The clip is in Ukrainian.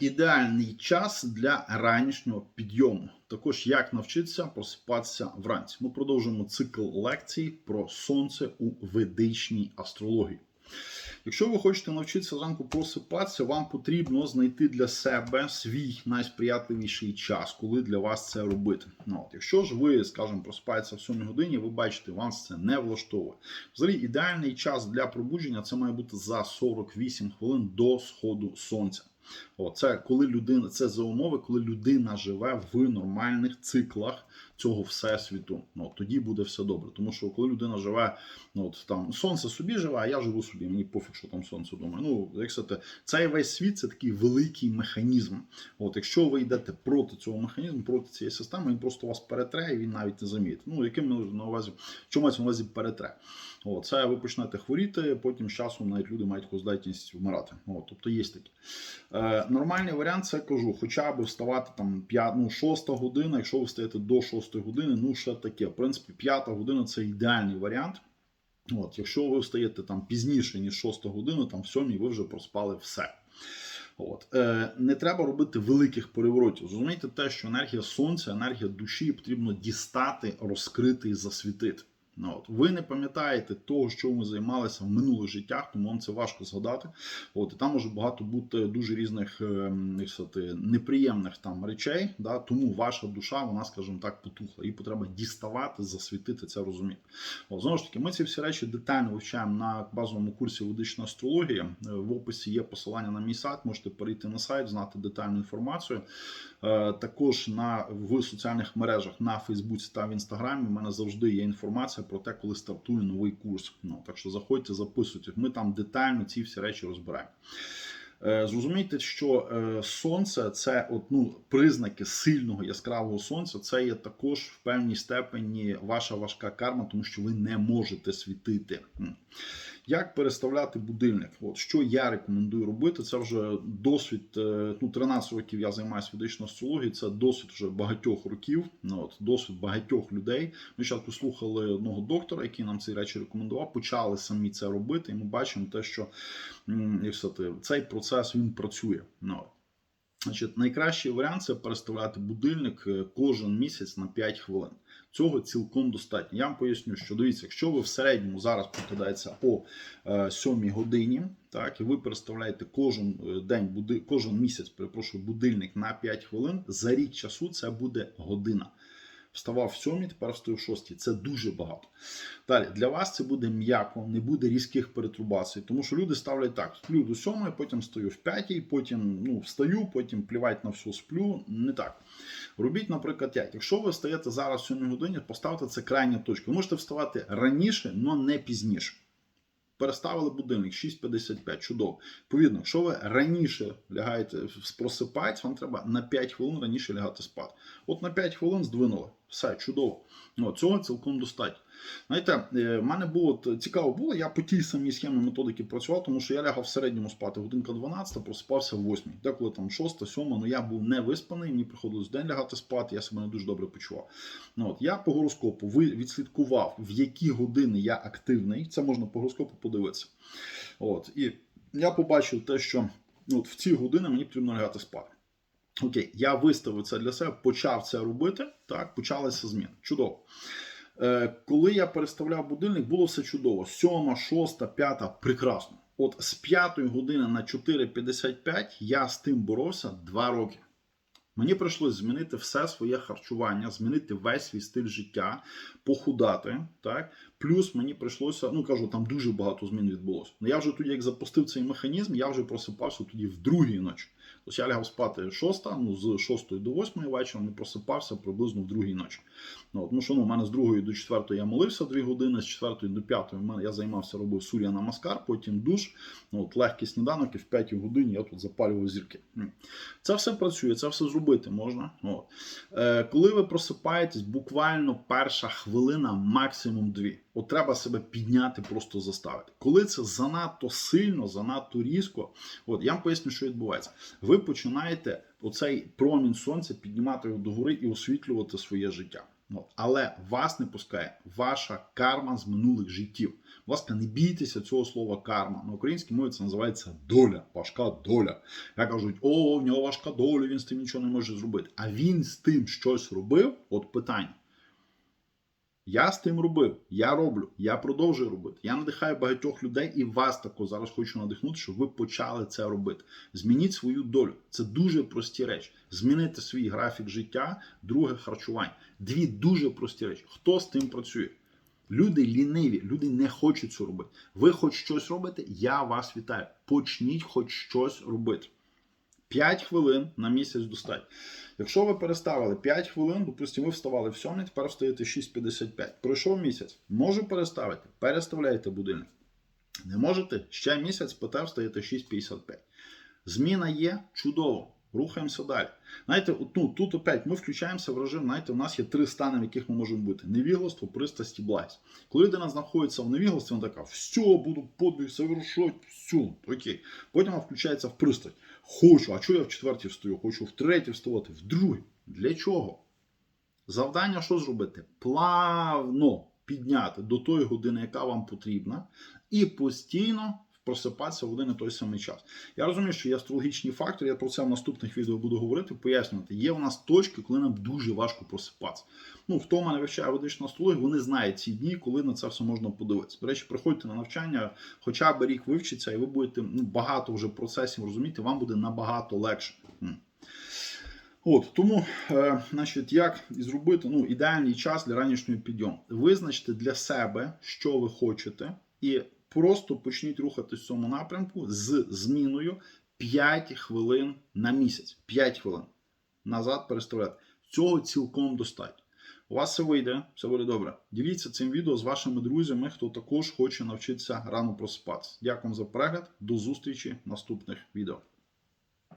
Ідеальний час для ранішнього підйому. Також як навчитися просипатися вранці. Ми продовжуємо цикл лекцій про сонце у ведичній астрології. Якщо ви хочете навчитися зранку просипатися, вам потрібно знайти для себе свій найсприятливіший час, коли для вас це робити. Ну, от, Якщо ж ви, скажімо, просипаєтеся в 7 годині, ви бачите, вам це не влаштовує. Взагалі, ідеальний час для пробудження це має бути за 48 хвилин до сходу сонця. О, це коли людина, це за умови, коли людина живе в нормальних циклах цього всесвіту. Ну, тоді буде все добре. Тому що коли людина живе, ну от там сонце собі живе, а я живу собі. Мені пофіг, що там сонце думає. Ну, як сказати, цей весь світ це такий великий механізм. От, якщо ви йдете проти цього механізму, проти цієї системи, він просто вас перетре, і він навіть не замітить. Ну, яким на увазі, мається на увазі перетре? О, це ви почнете хворіти, потім з часом навіть люди мають здатність вмирати. О, тобто є такі. Е, Нормальний варіант це кажу, хоча б вставати там 5, ну, 6 година, якщо ви встаєте до 6 години, ну ще таке. В принципі, 5 година це ідеальний варіант. От, Якщо ви встаєте там пізніше, ніж 6 години, там в 7 ви вже проспали все. От. Е, Не треба робити великих переворотів. Зрозумійте те, що енергія сонця, енергія душі потрібно дістати, розкрити і засвітити. Ну, от. Ви не пам'ятаєте того, що ми займалися в минулих життях, тому вам це важко згадати. От, І там може багато бути дуже різних ем, як сказати, неприємних там речей. Да? Тому ваша душа, вона, скажімо так, потухла. Її потреба діставати, засвітити це розуміти. От, Знову ж таки, ми ці всі речі детально вивчаємо на базовому курсі ведична астрологія. Е, В описі є посилання на мій сайт, можете перейти на сайт, знати детальну інформацію. Е, Також на в соціальних мережах на Фейсбуці та в Інстаграмі в мене завжди є інформація про те, коли стартує новий курс. Ну так що заходьте, записуйте. Ми там детально ці всі речі розбираємо. Е, Зрозумійте, що е, сонце це от, ну, признаки сильного яскравого сонця. Це є також в певній степені ваша важка карма, тому що ви не можете світити. Як переставляти будильник? От що я рекомендую робити, це вже досвід. е, Ну, 13 років я займаюся медичною астрологією, це досвід вже багатьох років. Ну, от, досвід багатьох людей. Ми спочатку слухали одного доктора, який нам ці речі рекомендував. Почали самі це робити, і ми бачимо те, що як сказати, цей процес він працює. Ну, от. Значить, найкращий варіант це переставляти будильник е, кожен місяць на 5 хвилин. Цього цілком достатньо. Я вам поясню, що дивіться, якщо ви в середньому зараз покидається о е, 7 годині, так і ви переставляєте кожен е, день, буди, кожен місяць, перепрошую, будильник на 5 хвилин. За рік часу це буде година. Вставав в 7, тепер встаю в 6. Це дуже багато. Далі для вас це буде м'яко, не буде різких перетрубацій, тому що люди ставлять так: сплю до 7, потім стою в 5, потім ну, встаю, потім плівать на все сплю. Не так. Робіть, наприклад, як. Якщо ви встаєте зараз в 7 годині, поставте це крайня точка. Ви можете вставати раніше, але не пізніше. Переставили будильник 6.55, чудово. Відповідно, якщо ви раніше лягаєте просипаєтесь, вам треба на 5 хвилин раніше лягати спати. От на 5 хвилин здвинули. Все, чудово. Ну, цього цілком достатньо. Знаєте, е, в мене було цікаво було, я по тій самій схемі методики працював, тому що я лягав в середньому спати годинка 12, просипався в 8. Деколи там 6, 7, ну я був не виспаний, мені приходилось день лягати спати, я себе не дуже добре почував. Ну, от, Я по гороскопу відслідкував, в які години я активний. Це можна по гороскопу подивитися. От, і я побачив те, що ну, от в ці години мені потрібно лягати спати. Окей, я виставив це для себе, почав це робити. Так, почалися зміни. Чудово. Е, коли я переставляв будильник, було все чудово. Сьома, шоста, п'ята, прекрасно. От з п'ятої години на 4.55 я з тим боровся два роки. Мені прийшлось змінити все своє харчування, змінити весь свій стиль життя, похудати. Так? Плюс мені прийшлося, ну кажу, там дуже багато змін відбулося. Ну я вже тоді, як запустив цей механізм, я вже просипався тоді в другій ночі. Тобто я лягав спати шоста, ну з 6 до 8 вечора, і просипався приблизно в другій ночі. Ну, тому що ну, у мене з 2 до 4 я молився 2 години, з 4 до 5 мене я займався, робив сур'я намаскар, потім душ, ну, от, легкий сніданок, і в 5 годині я тут запалював зірки. Це все працює, це все зробити можна. От. Е, коли ви просипаєтесь, буквально перша хвилина, максимум дві. От треба себе підняти, просто заставити. Коли це занадто сильно, занадто різко, от я вам поясню, що відбувається. Ви починаєте оцей промінь сонця піднімати його догори і освітлювати своє життя. От. Але вас не пускає ваша карма з минулих життів. Ласка, не бійтеся цього слова карма. На українській мові це називається доля, важка доля. Я кажуть, о, в нього важка доля, він з тим нічого не може зробити. А він з тим щось робив. От питання. Я з тим робив, я роблю, я продовжую робити. Я надихаю багатьох людей і вас також зараз хочу надихнути, щоб ви почали це робити. Змініть свою долю. Це дуже прості речі. Змінити свій графік життя, друге харчування. Дві дуже прості речі. Хто з тим працює? Люди ліниві, люди не хочуть це робити. Ви хоч щось робите, я вас вітаю. Почніть хоч щось робити. 5 хвилин на місяць достатньо. Якщо ви переставили 5 хвилин, допустимо, ви вставали в 7, тепер встаєте 6.55. Пройшов місяць, можу переставити, переставляйте будильник. Не можете, ще місяць спите, встаєте 6.55. Зміна є чудово. Рухаємося далі. Знаєте, ну, тут опять ми включаємося в режим. Знаєте, у нас є три стани, в яких ми можемо бути: невігластво, пристрасть і благість. Коли людина знаходиться в невігластві, вона така, все, буду подвиг совершати, все, окей. Потім вона включається в пристрасть. Хочу, а чого я в четвертій встаю? Хочу в третій вставати, в другій. Для чого? Завдання що зробити? Плавно підняти до тої години, яка вам потрібна, і постійно просипатися в один і той самий час. Я розумію, що є астрологічні фактори, я про це в наступних відео буду говорити, пояснювати. Є у нас точки, коли нам дуже важко просипатися. Ну, хто в мене вивчає ведичну астрологію, вони знають ці дні, коли на це все можна подивитися. До речі, приходьте на навчання, хоча б рік вивчиться, і ви будете ну, багато вже процесів розуміти, вам буде набагато легше. От тому, е, значить, як зробити ну, ідеальний час для ранішнього підйому. Визначте для себе, що ви хочете, і просто почніть рухатись в цьому напрямку з зміною 5 хвилин на місяць. 5 хвилин назад переставляти. Цього цілком достатньо. У вас все вийде, все буде добре. Діліться цим відео з вашими друзями, хто також хоче навчитися рано просипатися. Дякую за перегляд. До зустрічі в наступних відео.